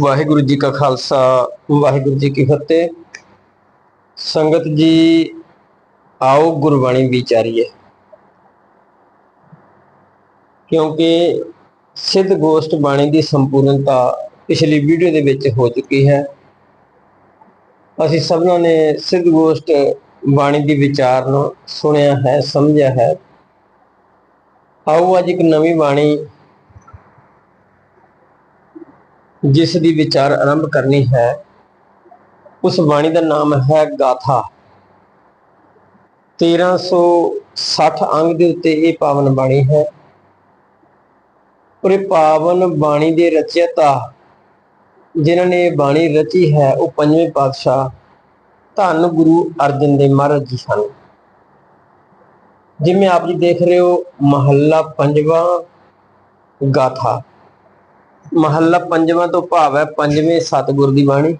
ਵਾਹਿਗੁਰੂ ਜੀ ਕਾ ਖਾਲਸਾ, ਵਾਹਿਗੁਰੂ ਜੀ ਕੀ ਫਤਿਹ। ਸੰਗਤ ਜੀ, ਆਓ ਗੁਰਬਾਣੀ ਵਿਚਾਰੀਏ। ਕਿਉਂਕਿ ਸਿੱਧ ਗੋਸ਼ਟ ਬਾਣੀ ਦੀ ਸੰਪੂਰਨਤਾ ਪਿਛਲੀ ਵੀਡੀਓ ਦੇ ਵਿੱਚ ਹੋ ਚੁੱਕੀ ਹੈ। ਅਸੀਂ ਸਭਨਾਂ ਨੇ ਸਿੱਧ ਗੋਸ਼ਟ ਬਾਣੀ ਦੀ ਵਿਚਾਰ ਨੂੰ ਸੁਣਿਆ ਹੈ, ਸਮਝਿਆ ਹੈ। ਆਓ ਅੱਜ ਇੱਕ ਨਵੀਂ ਬਾਣੀ ਜਿਸ ਦੀ ਵਿਚਾਰ ਆਰੰਭ ਕਰਨੀ ਹੈ, ਉਸ ਬਾਣੀ ਦਾ ਨਾਮ ਹੈ ਗਾਥਾ। 1360 ਅੰਗ ਦੇ ਉੱਤੇ ਇਹ ਪਾਵਨ ਬਾਣੀ ਹੈ। ਔਰ ਇਹ ਪਾਵਨ ਬਾਣੀ ਦੇ ਰਚਇਤਾ, ਜਿਨ੍ਹਾਂ ਨੇ ਬਾਣੀ ਰਚੀ ਹੈ, ਉਹ ਪੰਜਵੇਂ ਪਾਤਸ਼ਾਹ ਧੰਨ ਗੁਰੂ ਅਰਜਨ ਦੇਵ ਮਹਾਰਾਜ ਜੀ ਸਨ। ਜਿਵੇਂ ਆਪ ਜੀ ਦੇਖ ਰਹੇ ਹੋ, ਮਹੱਲਾ ਪੰਜਵਾਂ ਗਾਥਾ। ਮਹੱਲਾ ਪੰਜਵਾਂ ਤੋਂ ਭਾਵ ਹੈ ਪੰਜਵੇਂ ਸਤਿਗੁਰ ਦੀ ਬਾਣੀ।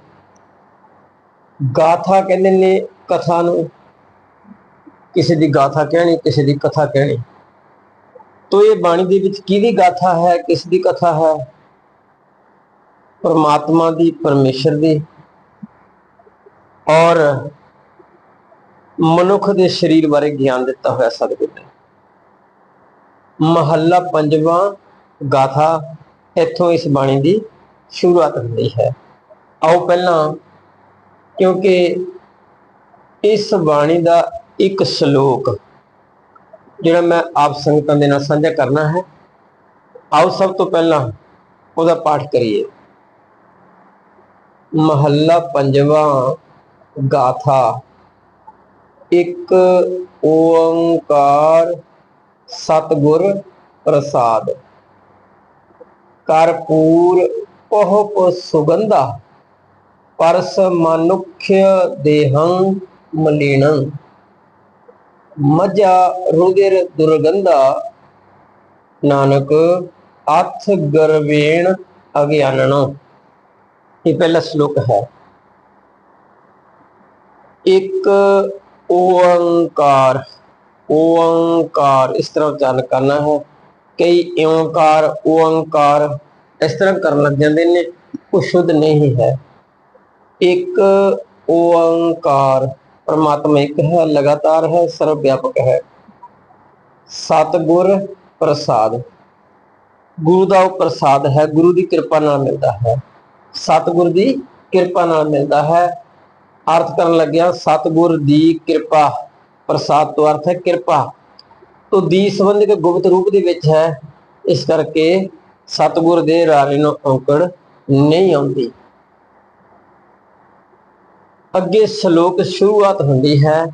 ਗਾਥਾ ਕਹਿੰਦੇ ਨੇ ਕਥਾ ਨੂੰ, ਕਿਸੇ ਦੀ ਗਾਥਾ ਕਹਿਣੀ, ਕਿਸੇ ਦੀ ਕਥਾ ਕਹਿਣੀ। ਤੋ ਇਹ ਬਾਣੀ ਦੇ ਵਿੱਚ ਕਿਹਦੀ ਗਾਥਾ ਹੈ, ਕਿਸ ਦੀ ਕਥਾ ਹੈ? ਪਰਮਾਤਮਾ ਦੀ, ਪਰਮੇਸ਼ਰ ਦੀ। ਔਰ ਮਨੁੱਖ ਦੇ ਸਰੀਰ ਬਾਰੇ ਗਿਆਨ ਦਿੱਤਾ ਹੋਇਆ ਸਤਿਗੁਰ ਨੇ। ਮਹੱਲਾ ਪੰਜਵਾਂ ਗਾਥਾ ਇੱਥੋਂ ਇਸ ਬਾਣੀ ਦੀ ਸ਼ੁਰੂਆਤ ਹੁੰਦੀ ਹੈ। ਆਓ ਪਹਿਲਾਂ, ਕਿਉਂਕਿ ਇਸ ਬਾਣੀ ਦਾ ਇੱਕ ਸ਼ਲੋਕ, ਜਿਹੜਾ ਮੈਂ ਆਪ ਸੰਗਤਾਂ ਦੇ ਨਾਲ ਸਾਂਝਾ ਕਰਨਾ ਹੈ, ਆਓ ਸਭ ਤੋਂ ਪਹਿਲਾਂ ਉਹਦਾ ਪਾਠ ਕਰੀਏ। ਮਹੱਲਾ ਪੰਜਵਾਂ ਗਾਥਾ, ਇੱਕ ਓੰਕਾਰ ਸਤਿਗੁਰ ਪ੍ਰਸਾਦ। ਕਰਪੂਰ ਪਹੁਪ ਸੁਗੰਧਾ, ਪਰਸ ਮਨੁਖਯ ਦੇਹੰ ਮਲੀਣੰ। ਮਜਾ ਰੁਦਿਰ ਦੁਰਗੰਧਾ, ਨਾਨਕ ਅਥ ਗਰਵੇਣ ਅਗਿਆਨਣ ਇਹ ਪਹਿਲਾ ਸ਼ਲੋਕ ਹੈ। ਇੱਕ ਓੰਕਾਰ ਓੰਕਾਰ ਇਸ ਤਰ੍ਹਾਂ ਉਚਾਰਨ ਕਰਨਾ ਹੈ। ਕਈ ਓੰਕਾਰ ਓੰਕਾਰ ਇਸ ਤਰ੍ਹਾਂ ਕਰਨ ਲੱਗ ਜਾਂਦੇ ਨੇ, ਉਹ ਸ਼ੁੱਧ ਨਹੀਂ ਹੈ। ਇੱਕ ਓੰਕਾਰ ਪਰਮਾਤਮਾ ਇੱਕ ਹੈ, ਲਗਾਤਾਰ ਹੈ ਸਰਵ ਵਿਆਪਕ ਹੈ। ਸਤਗੁਰ ਪ੍ਰਸਾਦ। ਗੁਰੂ ਦਾ ਉਹ ਪ੍ਰਸਾਦ ਹੈ, ਗੁਰੂ ਦੀ ਕਿਰਪਾ ਨਾਲ ਮਿਲਦਾ ਹੈ। ਸਤਗੁਰ ਦੀ ਕਿਰਪਾ ਨਾਲ ਮਿਲਦਾ ਹੈ। ਅਰਥ ਕਰਨ ਲੱਗਿਆ, ਸਤਗੁਰ ਦੀ ਕਿਰਪਾ, ਪ੍ਰਸਾਦ ਤੋਂ ਅਰਥ ਹੈ ਕਿਰਪਾ। ਤੋਂ ਦੀ ਸੰਬੰਧਿਕ ਗੁਪਤ ਰੂਪ ਦੇ ਵਿੱਚ ਹੈ। ਇਸ ਕਰਕੇ ਸਤਗੁਰ ਦੇ ਰਾਰੇ ਨੂੰ ਔਕੜ ਨਹੀਂ ਆਉਂਦੀ। ਅੱਗੇ ਸ਼ਲੋਕ ਸ਼ੁਰੂਆਤ ਹੁੰਦੀ ਹੈ,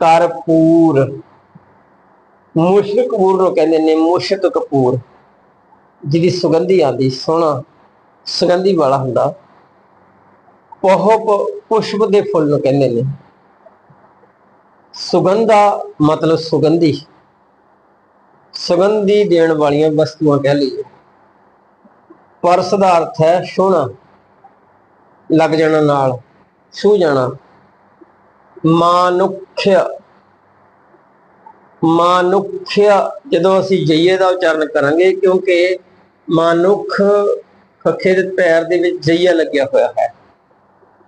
ਕਰਪੂਰ। ਮੁਸ਼ਕ ਕਪੂਰ ਨੂੰ ਕਹਿੰਦੇ ਨੇ ਮੁਸ਼ਕ ਕਪੂਰ। ਜਿਹਦੀ ਸੁਗੰਧੀ ਆਂਦੀ ਸੋਹਣਾ ਸੁਗੰਧੀ ਵਾਲਾ ਹੁੰਦਾ। ਪਹੁਪ ਪੁਸ਼ਪ ਦੇ ਫੁੱਲ ਨੂੰ ਕਹਿੰਦੇ ਨੇ। ਸੁਗੰਧਾ ਮਤਲਬ ਸੁਗੰਧੀ। ਸੁਗੰਧੀ ਦੇਣ ਵਾਲੀਆਂ ਵਸਤੂਆਂ ਕਹਿ ਲਈਏ। ਪਰਸ ਦਾ ਅਰਥ ਹੈ ਸੋਹਣਾ, ਲੱਗ ਜਾਣਾ ਨਾਲ ਛੂ ਜਾਣਾ। ਮਾਨੁਖਯ ਮਾਨੁਖਯ ਜਦੋਂ ਅਸੀਂ ਜਈਏ ਦਾ ਉਚਾਰਨ ਕਰਾਂਗੇ, ਕਿਉਂਕਿ ਮਾਨੁਖ ਖੱਖੇ ਦੇ ਪੈਰ ਦੇ ਵਿੱਚ ਜਈਆ ਲੱਗਿਆ ਹੋਇਆ ਹੈ।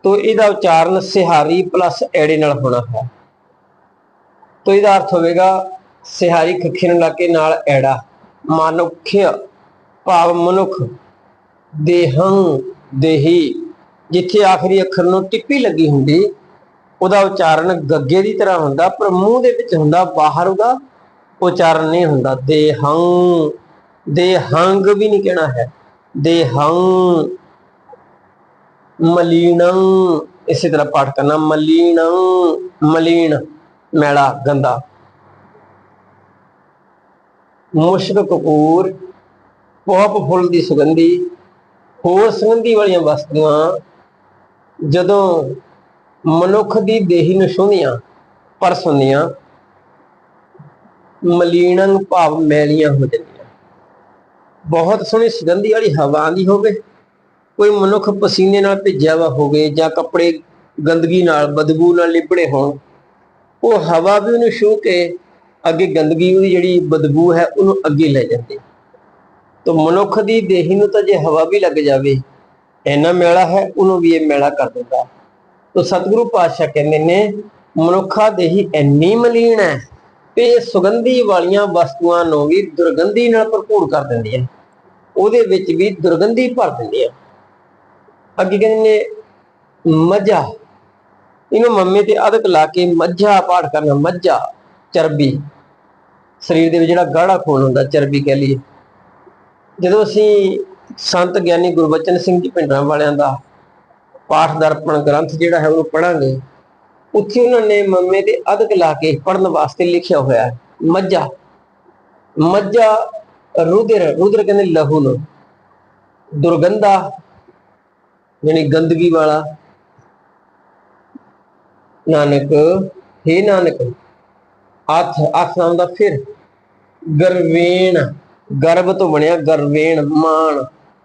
ਤੋ ਇਹਦਾ ਉਚਾਰਨ ਸਿਹਾਰੀ ਪਲੱਸ ਐੜੇ ਨਾਲ ਹੋਣਾ ਹੈ। ਤੋ ਇਹਦਾ ਅਰਥ ਹੋਵੇਗਾ ਸਿਹਾਰੀ ਖੱਖੇ ਨੂੰ ਲਾ ਕੇ ਨਾਲ ਐੜਾ। ਮਾਨੁਖਯ ਭਾਵ ਮਨੁੱਖ ਦੇਹੰ ਦੇਹੀ, ਜਿੱਥੇ ਆਖਰੀ ਅੱਖਰ ਨੂੰ ਟਿੱਪੀ ਲੱਗੀ ਹੁੰਦੀ, ਉਹਦਾ ਉਚਾਰਨ ਗੱਗੇ ਦੀ ਤਰ੍ਹਾਂ ਹੁੰਦਾ, ਪਰ ਮੂੰਹ ਦੇ ਵਿੱਚ ਹੁੰਦਾ, ਬਾਹਰ ਉਹਦਾ ਉਚਾਰਨ ਨਹੀਂ ਹੁੰਦਾ। ਦੇਹੰ, ਦੇਹੰਗ ਵੀ ਨਹੀਂ ਕਹਿਣਾ ਹੈ। ਦੇਹੰ ਮਲੀਣੰ ਇਸੇ ਤਰ੍ਹਾਂ ਪਾਠ ਕਰਨਾ ਮਲੀਣੰ ਮਲੀਣ ਮੈਲਾ, ਗੰਦਾ। ਮੁਸ਼ਕ ਕਪੂਰ ਪੋਪ ਫੁੱਲ ਦੀ ਸੁਗੰਧੀ, ਹੋਰ ਸੁਗੰਧੀ ਵਾਲੀਆਂ ਵਸਤੂਆਂ, ਜਦੋਂ ਮਨੁੱਖ ਦੀ ਦੇਹੀ ਨੂੰ ਛੂਹਦੀਆਂ ਪਰ ਸੁਣਦੀਆਂ ਮਲੀਣੰ ਭਾਵ ਮੈਲੀਆਂ ਹੋ ਜਾਂਦੀਆਂ। ਬਹੁਤ ਸੋਹਣੀ ਸੁਗੰਧੀ ਵਾਲੀ ਹਵਾ ਆਂਦੀ ਹੋਵੇ, ਕੋਈ ਮਨੁੱਖ ਪਸੀਨੇ ਨਾਲ ਭਿੱਜਿਆ ਵਾ ਹੋਵੇ ਜਾਂ ਕੱਪੜੇ ਗੰਦਗੀ ਨਾਲ, ਬਦਬੂ ਨਾਲ ਲਿਬੜੇ ਹੋਣ, ਉਹ ਹਵਾ ਵੀ ਉਹਨੂੰ ਛੂਹ ਕੇ ਅੱਗੇ ਗੰਦਗੀ ਉਹਦੀ ਜਿਹੜੀ ਬਦਬੂ ਹੈ, ਉਹਨੂੰ ਅੱਗੇ ਲੈ ਜਾਂਦੀ। ਤਾਂ ਮਨੁੱਖ ਦੀ ਦੇਹੀ ਨੂੰ ਤਾਂ ਜੇ ਹਵਾ ਵੀ ਲੱਗ ਜਾਵੇ, ਇੰਨਾ ਮੈਲਾ ਹੈ, ਉਹਨੂੰ ਵੀ ਇਹ ਮੈਲਾ ਕਰ ਦਿੰਦਾ। ਤਾਂ ਸਤਿਗੁਰੂ ਪਾਤਸ਼ਾਹ ਕਹਿੰਦੇ ਨੇ, ਮਨੁੱਖਾ ਦੇਹੀ ਇੰਨੀ ਮਲੀਨ ਹੈ ਕਿ ਇਹ ਸੁਗੰਧੀ ਵਾਲੀਆਂ ਵਸਤੂਆਂ ਨੂੰ ਵੀ ਦੁਰਗੰਧੀ ਨਾਲ ਭਰਪੂਰ ਕਰ ਦਿੰਦੀ ਹੈ ਉਹਦੇ ਵਿੱਚ ਵੀ ਦੁਰਗੰਧੀ ਭਰ ਦਿੰਦੀ ਹੈ ਅੱਗੇ ਕਹਿੰਦੇ ਨੇ, ਮੱਝਾ, ਇਹਨੂੰ ਮੰਮੇ ਤੇ ਅਦਕ ਲਾ ਕੇ ਮੱਝਾ ਪਾਠ ਕਰਨਾ, ਮੱਝਾ, ਚਰਬੀ। ਸਰੀਰ ਦੇ ਵਿੱਚ ਜਿਹੜਾ ਗਾੜਾ ਖੂਨ ਹੁੰਦਾ, ਚਰਬੀ ਕਹਿ ਲਈਏ। ਜਦੋਂ ਅਸੀਂ ਸੰਤ ਗਿਆਨੀ ਗੁਰਬਚਨ ਸਿੰਘ ਜੀ ਪਿੰਡਰਾਂ ਵਾਲਿਆਂ ਦਾ ਪਾਠ ਦਰਪਣ ਗ੍ਰੰਥ ਜਿਹੜਾ ਹੈ ਉਹਨੂੰ ਪੜਾਂਗੇ ਉੱਥੇ ਉਹਨਾਂ ਨੇ ਮੰਮੇ ਦੇ ਅਦਕ ਲਾ ਕੇ ਪੜਨ ਵਾਸਤੇ ਲਿਖਿਆ ਹੋਇਆ ਹੈ, ਮੱਝਾ। ਮੱਝਾ ਰੁਦਰ ਰੁਦਰ ਕਹਿੰਦੇ ਲਹੂ ਨੂੰ। ਦੁਰਗੰਧਾ, ਯਾਨੀ ਗੰਦਗੀ ਵਾਲਾ। ਨਾਨਕ, ਹੇ ਨਾਨਕ ਅਥ ਅਥ ਨਾਮ ਦਾ ਫਿਰ ਗਰਵੇਣ, ਗਰਭ ਤੋਂ ਬਣਿਆ ਗਰਵੇਣ ਮਾਣ।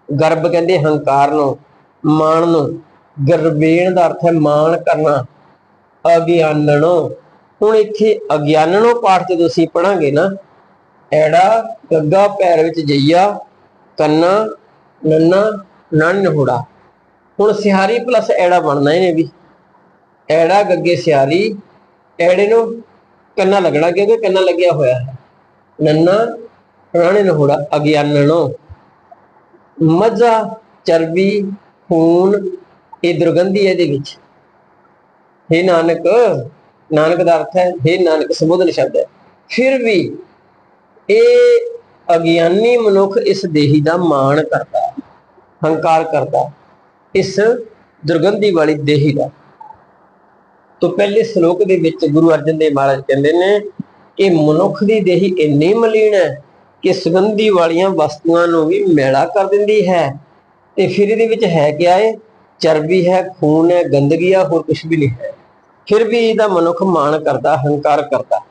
ਗਰਭ ਕਹਿੰਦੇ ਹੰਕਾਰ ਨੂੰ, ਮਾਣ ਨੂੰ। ਗਰਵੇਣ ਦਾ ਅਰਥ ਹੈ ਮਾਣ ਕਰਨਾ, ਅਗਿਆਨਣੋ। ਹੁਣ ਇੱਥੇ ਅਗਿਆਨਣੋ ਪਾਠ ਜਦੋਂ ਅਸੀਂ ਪੜਾਂਗੇ ਨਾ, ਐੜਾ ਗੱਗਾ ਪੈਰ ਵਿੱਚ ਜਈਆ, ਕੰਨਾ, ਨੰਨਾ, ਨਨ ਹੋੜਾ। ਹੁਣ ਸਿਹਾਰੀ ਪਲੱਸ ਐੜਾ ਬਣਨਾ ਇਹਨੇ ਵੀ। ਐੜਾ, ਗੱਗੇ ਸਿਹਾਰੀ, ਐੜੇ ਨੂੰ ਕੰਨਾ ਲੱਗਣਾ ਕਿਉਂਕਿ ਕੰਨਾ ਲੱਗਿਆ ਹੋਇਆ ਹੈ। ਨੰਨਾ ਰਾਣੇ ਨੂੰ ਹੋੜਾ ਅਗਿਆਨਣੋ ਚਰਬੀ ਖੂਨ ਇਹ ਦੁਰਗੰਧੀ ਹੈ ਇਹਦੇ ਵਿੱਚ हे ਨਾਨਕ ਨਾਨਕ ਦਾ ਅਰਥ ਹੈ हे ਨਾਨਕ ਸੰਬੋਧਨ ਸ਼ਬਦ ਹੈ ਫਿਰ ਵੀ ਇਹ ਅਗਿਆਨੀ ਮਨੁੱਖ ਇਸ ਦੇਹੀ ਦਾ ਮਾਣ ਕਰਦਾ ਹੰਕਾਰ ਕਰਦਾ ਇਸ ਦੁਰਗੰਧੀ ਵਾਲੀ ਦੇਹੀ ਦਾ ਤੋਂ ਪਹਿਲੇ ਸ਼ਲੋਕ ਦੇ ਵਿੱਚ ਗੁਰੂ ਅਰਜਨ ਦੇਵ ਮਹਾਰਾਜ ਕਹਿੰਦੇ ਨੇ ਕਿ ਮਨੁੱਖ ਦੀ ਦੇਹੀ ਇੰਨੀ ਮਲੀਨ ਹੈ ਕਿ ਸੁਗੰਧੀ ਵਾਲੀਆਂ ਵਸਤੂਆਂ ਨੂੰ ਵੀ ਮੈਲਾ ਕਰ ਦਿੰਦੀ ਹੈ। ਤੇ ਫਿਰ ਇਹਦੇ ਵਿੱਚ ਹੈ ਕਿਆ ਹੈ ਚਰਬੀ ਹੈ, ਖੂਨ ਹੈ, ਗੰਦਗੀ ਆ ਹੋਰ ਕੁਝ ਵੀ ਨਹੀਂ ਹੈ। ਫਿਰ ਵੀ ਇਹਦਾ ਮਨੁੱਖ ਮਾਣ ਕਰਦਾ, ਹੰਕਾਰ ਕਰਦਾ।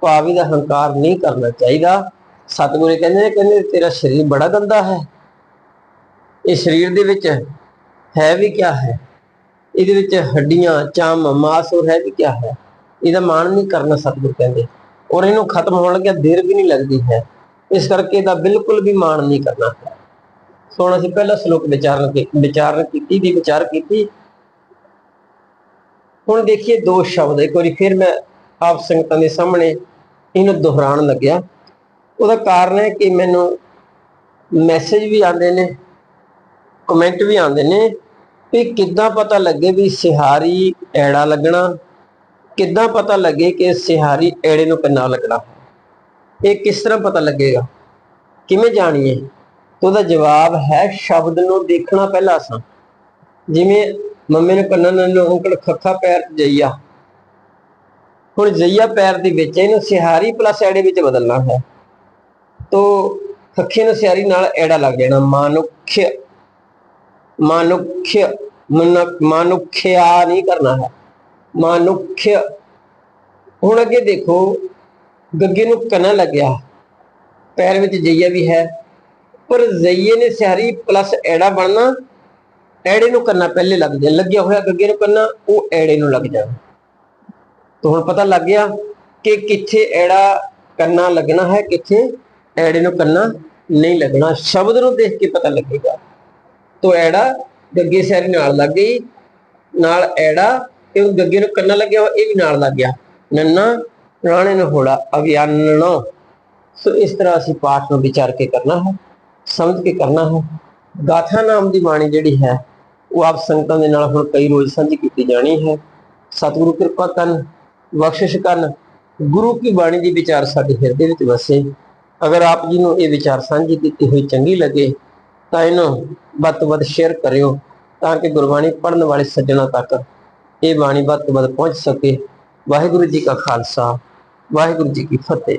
ਭਾਵ ਇਹਦਾ ਹੰਕਾਰ ਨਹੀਂ ਕਰਨਾ ਚਾਹੀਦਾ। ਸਤਿਗੁਰੂ ਕਹਿੰਦੇ ਨੇ, ਕਹਿੰਦੇ ਤੇਰਾ ਸਰੀਰ ਬੜਾ ਗੰਦਾ ਹੈ। ਇਹ ਸਰੀਰ ਦੇ ਵਿੱਚ ਹੈ ਵੀ ਕਿਆ ਹੈ? ਇਹਦੇ ਵਿੱਚ ਹੱਡੀਆਂ, ਚਾਮ, ਮਾਸ ਹੋਰ ਹੈ ਵੀ ਕਿਆ ਹੈ? ਇਹਦਾ ਮਾਣ ਨਹੀਂ ਕਰਨਾ ਸਤਿਗੁਰੂ ਕਹਿੰਦੇ। ਔਰ ਇਹਨੂੰ ਖਤਮ ਹੋਣ ਲੱਗਿਆ, ਦੇਰ ਵੀ ਨਹੀਂ ਲੱਗਦੀ ਹੈ। ਇਸ ਕਰਕੇ ਇਹਦਾ ਬਿਲਕੁਲ ਵੀ ਮਾਣ ਨਹੀਂ ਕਰਨਾ ਹੈ ਸੋ ਹੁਣ ਅਸੀਂ ਪਹਿਲਾ ਸ਼ਲੋਕ ਵਿਚਾਰਨ ਕੀ, ਵਿਚਾਰਨ ਕੀਤੀ, ਦੀ ਵਿਚਾਰ ਕੀਤੀ। ਹੁਣ ਦੇਖੀਏ ਦੋ ਸ਼ਬਦ, ਇੱਕ ਵਾਰੀ ਫਿਰ ਮੈਂ ਆਪ ਸੰਗਤਾਂ ਦੇ ਸਾਹਮਣੇ ਇਹਨੂੰ ਦੁਹਰਾਉਣ ਲੱਗਿਆ। ਉਹਦਾ ਕਾਰਨ ਹੈ ਕਿ ਮੈਨੂੰ ਮੈਸੇਜ ਵੀ ਆਉਂਦੇ ਨੇ ਕਮੈਂਟ ਵੀ ਆਉਂਦੇ ਨੇ ਵੀ ਕਿੱਦਾਂ ਪਤਾ ਲੱਗੇ ਵੀ ਸਿਹਾਰੀ ਐੜਾ ਲੱਗਣਾ। ਕਿੱਦਾਂ ਪਤਾ ਲੱਗੇ ਕਿ ਸਿਹਾਰੀ ਐੜੇ ਨੂੰ ਕਿੰਨਾ ਲੱਗਣਾ ਇਹ ਕਿਸ ਤਰ੍ਹਾਂ ਪਤਾ ਲੱਗੇਗਾ? ਕਿਵੇਂ ਜਾਣੀਏ? ਤਾਂ ਉਹਦਾ ਜਵਾਬ ਹੈ ਸ਼ਬਦ ਨੂੰ ਦੇਖਣਾ ਪਹਿਲਾਂ ਸਾਂ। ਜਿਵੇਂ ਮੰਮੀ ਨੇ ਕੰਨਾਂ ਨਾਲ ਉਂਕੜ ਖੱਖਾ ਪੈਰ ਜਈਆ। ਹੁਣ ਜਈਆ ਪੈਰ ਦੇ ਵਿੱਚ ਇਹਨੂੰ ਸਿਹਾਰੀ ਪਲੱਸ ਐੜੇ ਵਿੱਚ ਬਦਲਣਾ ਹੈ। ਤੋ ਖੱਖੇ ਨੂੰ ਸਿਹਾਰੀ ਨਾਲ ਐੜਾ ਲੱਗ ਜਾਣਾ। ਮਾਨੁਖ ਮਾਨੁਖ ਮਨ- ਮਾਨੁਖਿਆ ਨਹੀਂ ਕਰਨਾ ਹੈ। ਮਾਨੁਖ ਹੁਣ ਅੱਗੇ ਦੇਖੋ, ਗੱਗੇ ਨੂੰ ਕੰਨਾ ਲੱਗਿਆ, ਪੈਰ ਵਿੱਚ ਜਈਆ ਵੀ ਹੈ, ਪਰ ਜਈਏ ਨੇ ਸਿਹਾਰੀ ਪਲੱਸ ਐੜਾ ਬਣਨਾ, ਐੜੇ ਨੂੰ ਕੰਨਾ ਪਹਿਲੇ ਲੱਗ ਜਾ ਲੱਗਿਆ ਹੋਇਆ ਗੱਗੇ ਨੂੰ ਕੰਨਾ, ਉਹ ਐੜੇ ਨੂੰ ਲੱਗ ਜਾਣਾ। ਤਾਂ ਹੁਣ ਪਤਾ ਲੱਗ ਗਿਆ ਕਿ ਕਿੱਥੇ ਐੜਾ ਕੰਨਾ ਲੱਗਣਾ ਹੈ, ਕਿੱਥੇ ਐੜੇ ਨੂੰ ਕੰਨਾ ਨਹੀਂ ਲੱਗਣਾ। ਸ਼ਬਦ ਨੂੰ ਦੇਖ ਕੇ ਪਤਾ ਲੱਗੇਗਾ। ਤੋ ਐੜਾ ਗੱਗੇ ਸਿਹਾਰੀ ਨਾਲ ਲੱਗ ਗਈ, ਨਾਲ ਐੜਾ ਤੇ ਗੱਗੇ ਨੂੰ ਕੰਨਾ ਲੱਗਿਆ ਹੋਇਆ, ਇਹ ਵੀ ਨਾਲ ਲੱਗ ਗਿਆ। ਨੰਨਾ, ਰਾਣੇ ਨੂੰ ਹੋੜਾ ਅਗਿਆਨਣਾ ਸੋ ਇਸ ਤਰ੍ਹਾਂ ਅਸੀਂ ਪਾਠ ਨੂੰ ਵਿਚਾਰ ਕੇ ਕਰਨਾ ਹੈ, ਸਮਝ ਕੇ ਕਰਨਾ ਹੈ। ਗਾਥਾ ਨਾਮ ਦੀ ਬਾਣੀ ਜਿਹੜੀ ਹੈ, ਉਹ ਆਪ ਸੰਗਤਾਂ ਦੇ ਨਾਲ ਹੁਣ ਕਈ ਰੋਜ਼ ਸਾਂਝੀ ਕੀਤੀ ਜਾਣੀ ਹੈ। ਸਤਿਗੁਰੂ ਕਿਰਪਾ ਕਰਨ, ਬਖਸ਼ਿਸ਼ ਕਰਨ, ਗੁਰੂ ਕੀ ਬਾਣੀ ਦੀ ਵਿਚਾਰ ਸਾਡੇ ਹਿਰਦੇ ਵਿੱਚ ਵਸੇ। ਅਗਰ ਆਪ ਜੀ ਨੂੰ ਇਹ ਵਿਚਾਰ ਸਾਂਝੀ ਕੀਤੀ ਹੋਈ ਚੰਗੀ ਲੱਗੇ, ਤਾਂ ਇਹਨੂੰ ਵੱਧ ਤੋਂ ਵੱਧ ਸ਼ੇਅਰ ਕਰਿਓ, ਤਾਂ ਕਿ ਗੁਰਬਾਣੀ ਪੜ੍ਹਨ ਵਾਲੇ ਸੱਜਣਾ ਤੱਕ ਇਹ ਬਾਣੀ ਵੱਧ ਤੋਂ ਵੱਧ ਪਹੁੰਚ ਸਕੇ। ਵਾਹਿਗੁਰੂ ਜੀ ਕਾ ਖਾਲਸਾ, ਵਾਹਿਗੁਰੂ ਜੀ ਕੀ ਫਤਿਹ।